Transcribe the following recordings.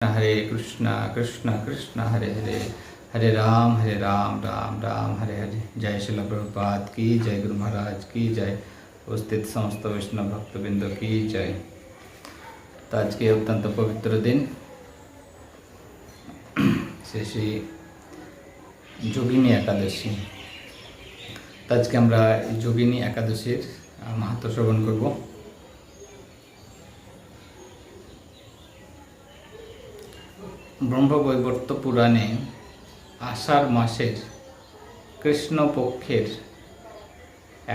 हरे कृष्णा कृष्ण कृष्ण हरे हरे हरे राम हरे राम राम राम हरे हरे जय शिल प्रभुपाद की जय गुरु महाराज की जय উপস্থিত সমস্ত বৈষ্ণব ভক্তবৃন্দ কি জয় তো আজকে অত্যন্ত পবিত্র দিন সে শ্রী যোগিনী একাদশী তো আজকে আমরা এই যোগিনী একাদশীর আহ, মাহাত্ম্য শ্রবণ করবো ব্রহ্মবৈবর্ত পুরাণে আষাঢ় মাসের কৃষ্ণপক্ষের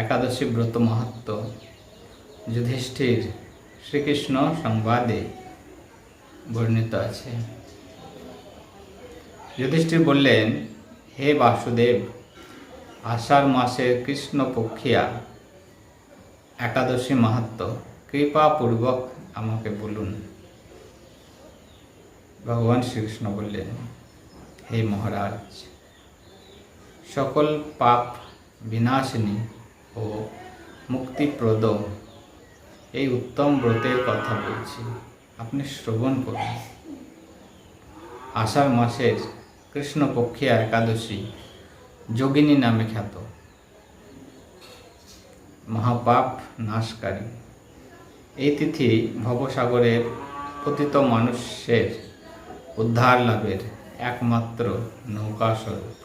একাদশী ব্রত মাহাত্ম যুধিষ্ঠির শ্রীকৃষ্ণ সংবাদে বর্ণিত আছে। যুধিষ্ঠির বললেন, হে বাসুদেব, আষাঢ় মাসের কৃষ্ণপক্ষিয়া একাদশী মাহাত্ম কৃপাপূর্বক আমাকে বলুন। ভগবান শ্রীকৃষ্ণ বললেন, হে মহারাজ, সকল পাপ বিনাশিনী ও মুক্তিপ্রদ এই উত্তম ব্রতের কথা বলছি। আপনি শ্রবণ করুন। আষাঢ় মাসের কৃষ্ণপক্ষিয়া একাদশী যোগিনী নামে খ্যাত। মহাপাপ নাশকারী। এই তিথি ভবসাগরের পতিত মানুষের উদ্ধার লাভের একমাত্র নৌকাস্বরূপ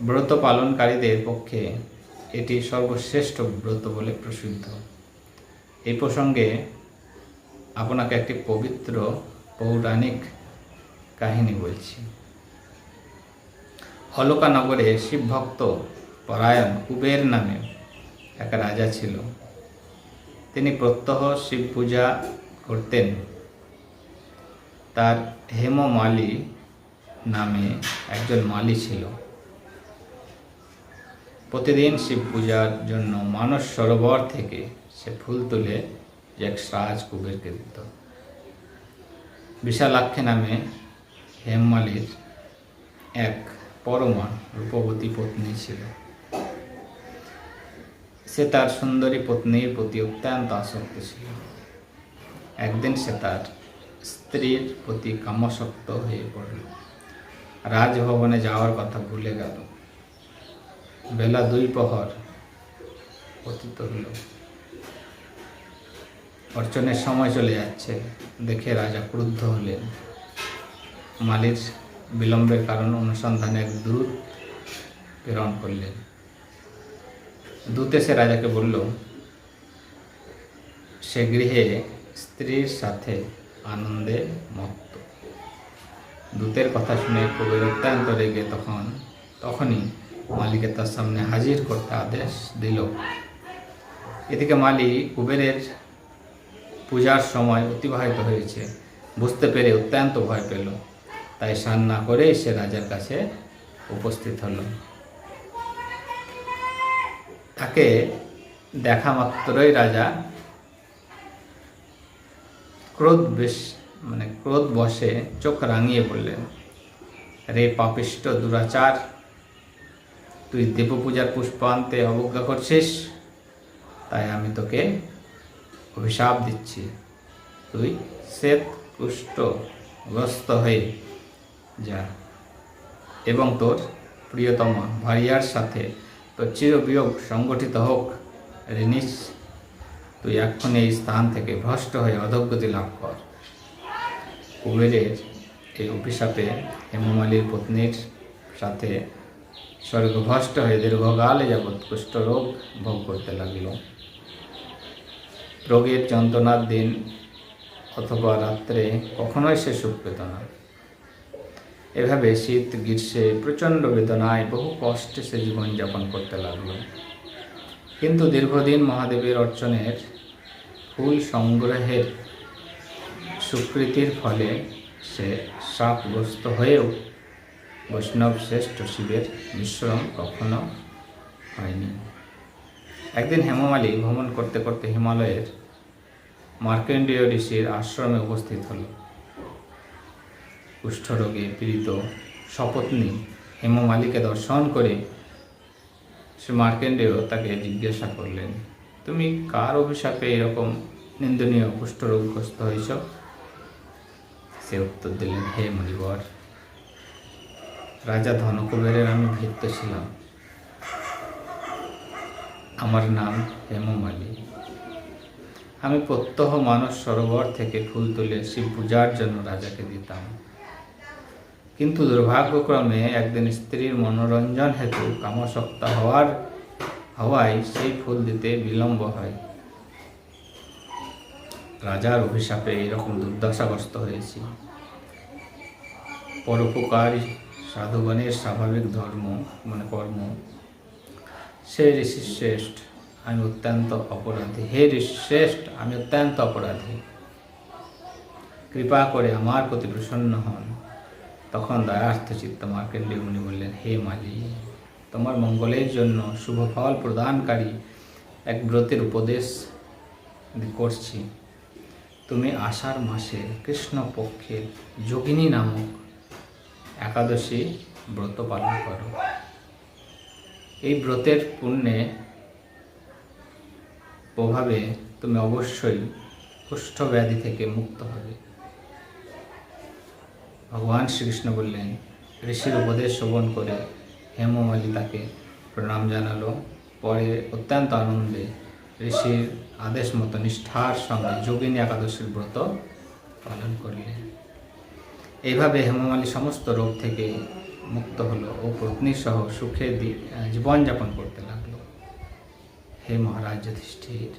ব্রত পালনকারীদের পক্ষে এটি সর্বশ্রেষ্ঠ ব্রত বলে প্রসিদ্ধ। এই প্রসঙ্গে আপনাকে একটি পবিত্র পৌরাণিক কাহিনী বলছি। হলকানগরে শিবভক্ত পরায়ণ কুবের নামে এক রাজা ছিল। তিনি প্রত্যহ শিব পূজা করতেন। তার হেম হেমমালি নামে একজন মালি ছিল। প্রতিদিন শিব পূজার জন্য মানস সরোবর থেকে সে ফুল তুলে এক সাজ কুবেরকে দিত। বিশালাক্ষী নামে হেমমালির এক পরমা রূপবতী পত্নী ছিল। সে তার সুন্দরী পত্নীর প্রতি অত্যন্ত আসক্ত ছিল। একদিন সে তার স্ত্রীর প্রতি কামসক্ত হয়ে পড়ল। রাজভবনে যাওয়ার কথা ভুলে গেল। বেলা দুই প্রহর পতিত হল। অর্চনের সময় চলে যাচ্ছে, দেখে রাজা ক্রুদ্ধ হলেন। মালির বিলম্বের কারণ অনুসন্ধানে এক দূত প্রেরণ করলেন। দূত এসে রাজাকে বলল, সে গৃহে স্ত্রীর সাথে আনন্দে মত্ত। দূতের কথা শুনে কবির অত্যন্ত রেগে তখন, তখনই মালিকের তার সামনে হাজির করতে আদেশ দিল। এদিকে মালিক কুবেরের পূজার সময় অতিবাহিত হয়েছে। বুঝতে পেরে অত্যন্ত ভয় পেল। তাই স্নান না করেই সে রাজার কাছে উপস্থিত হল। তাকে দেখা মাত্রই রাজা ক্রোধ বেশ মানে ক্রোধ বসে, চোখ রাঙিয়ে বললেন, রে পাপিষ্ট দুরাচার, তুই দেবপূজার পুষ্প আনতে অবজ্ঞা করছিস? তাই আমি তোকে অভিশাপ দিচ্ছি। তুই শ্বেত কুষ্ঠ গ্রস্ত হয়ে যা এবং তোর প্রিয়তমা ভারিয়ার সাথে তোর চিরবিয়োগ সংগঠিত হোক। রিনিস তুই এখন এই স্থান থেকে ভ্রষ্ট হয়ে অধোগতি লাভ কর। কুবেরের এই অভিশাপে হেমমালির পত্নীর সাথে স্বর্গভ্রষ্ট হয়ে দীর্ঘকালে যাবৎ কুষ্ঠরোগ ভোগ করতে লাগল। রোগের যন্ত্রণার দিন অথবা রাত্রে কখনোই সে সুখ পেত না। এভাবে শীত, গ্রীষ্মে প্রচণ্ড বেদনায় বহু কষ্টে সে জীবনযাপন করতে লাগল। কিন্তু দীর্ঘদিন মহাদেবের অর্চনের ফুল সংগ্রহের স্বীকৃতির ফলে সে শ্রাপগ্রস্ত হয়েও বৈষ্ণব শ্রেষ্ঠ শিবের মিশ্রণ কখনো হয়নি। একদিন হেমমালী ভ্রমণ করতে করতে হিমালয়ের মার্কেন্ডীয় ঋষির আশ্রমে উপস্থিত হল। কুষ্ঠরোগে পীড়িত শপথনী হেমমালীকে দর্শন করে শ্রী মার্কেন্ডেয় তাকে জিজ্ঞাসা করলেন তুমি কার অভিশাপে এরকম নিন্দনীয় কুষ্ঠরোগগ্রস্ত হয়েছ? সে উত্তর দিলেন, হে মণিবর রাজা ধনকুবেরের আমি ভৃত্য ছিলাম। আমার নাম হেমমালী। আমি প্রত্যহ মানস সরোবর থেকে ফুল তুলে শিব পূজার জন্য রাজাকে দিতাম। কিন্তু দুর্ভাগ্যক্রমে একদিন স্ত্রীর মনোরঞ্জন হেতু কামসক্ত হওয়ার হওয়ায় সেই ফুল দিতে বিলম্ব হয়। রাজার অভিশাপে এরকম দুর্দশাগ্রস্ত হয়েছি। পরোপকার সাধুগণের স্বাভাবিক ধর্ম মানে কর্ম, সে ঋষি শ্রেষ্ঠ, আমি অত্যন্ত অপরাধী। হে ঋষি শ্রেষ্ঠ, আমি অত্যন্ত অপরাধী। কৃপা করে আমার প্রতি প্রসন্ন হন। তখন দয়ার্থ চিত্ত মার্কেন্ডীয় মুনি বললেন, হে মালি তোমার মঙ্গলের জন্য শুভ ফল প্রদানকারী এক ব্রতের উপদেশ করছি। তুমি আষাঢ় মাসে কৃষ্ণপক্ষের যোগিনী নামক একাদশী ব্রত পালন করো। এই ব্রতের পুণ্যে প্রভাবে তুমি অবশ্যই কুষ্ঠ ব্যাধি থেকে মুক্ত হবে। ভগবান শ্রীকৃষ্ণ বললেন, ঋষির উপদেশ শ্রবণ করে হেমমালী তাকে প্রণাম জানালো। পরে অত্যন্ত আনন্দে ঋষির আদেশ মতো নিষ্ঠার সঙ্গে যোগিনী একাদশীর ব্রত পালন করলেন। এইভাবে হেমমালী সমস্ত রোগ থেকে মুক্ত হলো ও পত্নী সহ সুখে জীবনযাপন করতে লাগল। হে মহারাজ যুধিষ্ঠির,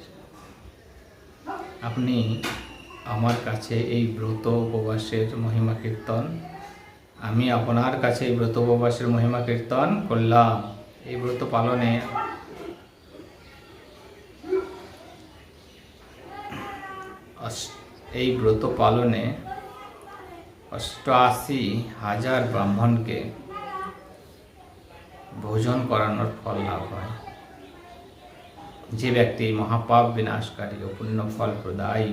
আপনি আমার কাছে এই ব্রত উপবাসের মহিমা কীর্তন আমি আপনার কাছে এই ব্রত উপবাসের মহিমা কীর্তন করলাম। এই ব্রত পালনে এই ব্রত পালনে অষ্টআশি হাজার ব্রাহ্মণকে ভোজন করানোর ফল লাভ হয়। যে ব্যক্তি মহাপাপ বিনাশকারী ও পুণ্য ফল প্রদায়ী,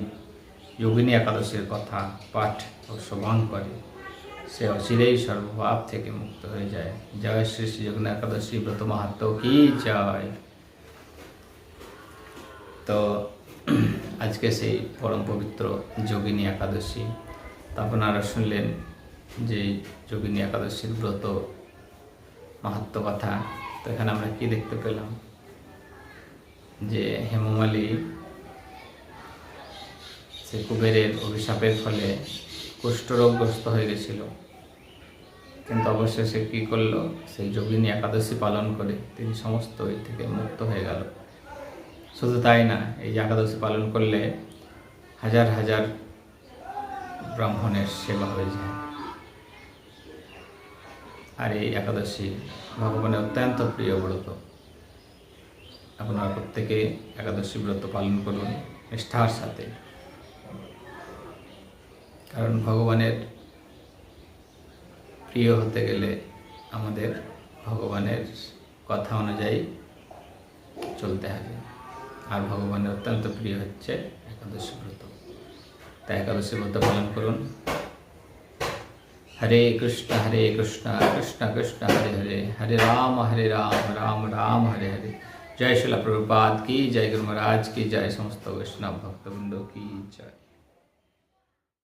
যোগিনী একাদশীর কথা পাঠ ও শ্রবণ করে। সে অচিরেই সর্বভাব থেকে মুক্ত হয়ে যায়। জয় শ্রী শ্রী একাদশী ব্রত মাহাত্ম কি জয় তো আজকে সেই পরম পবিত্র যোগিনী একাদশী। তা আপনারা শুনলেন যে যোগিনী একাদশীর ব্রত মাহাত্ম কথা। তো এখানে আমরা কি দেখতে পেলাম? যে হেমমালী সে কুবেরের অভিশাপের ফলে কুষ্ঠরোগগ্রস্ত হয়ে গেছিল। কিন্তু অবশ্যই সে কী করল? সেই যোগিনী একাদশী পালন করে তিনি সমস্ত এই থেকে মুক্ত হয়ে গেল। শুধু তাই না, এই একাদশী পালন করলে হাজার হাজার ব্রাহ্মণের সেবা হয়ে যায়। আর এই একাদশী ভগবানের অত্যন্ত প্রিয় ব্রত। আপনারা প্রত্যেকে একাদশী ব্রত পালন করুন, নিষ্ঠার সাথে। কারণ ভগবানের প্রিয় হতে গেলে আমাদের ভগবানের কথা অনুযায়ী চলতে হবে। আর ভগবানের অত্যন্ত প্রিয় হচ্ছে একাদশী ব্রত। তাই একাদশী ব্রত পালন করুন। হরে কৃষ্ণ হরে কৃষ্ণ কৃষ্ণ কৃষ্ণ, হরে হরে হরে রাম হরে রাম রাম রাম, হরে হরে। জয় শিলা প্রভুপাদ, কি জয় গুরু মহারাজ, কি জয় সমস্ত বৈষ্ণব ভক্তবৃন্দ, কি জয়।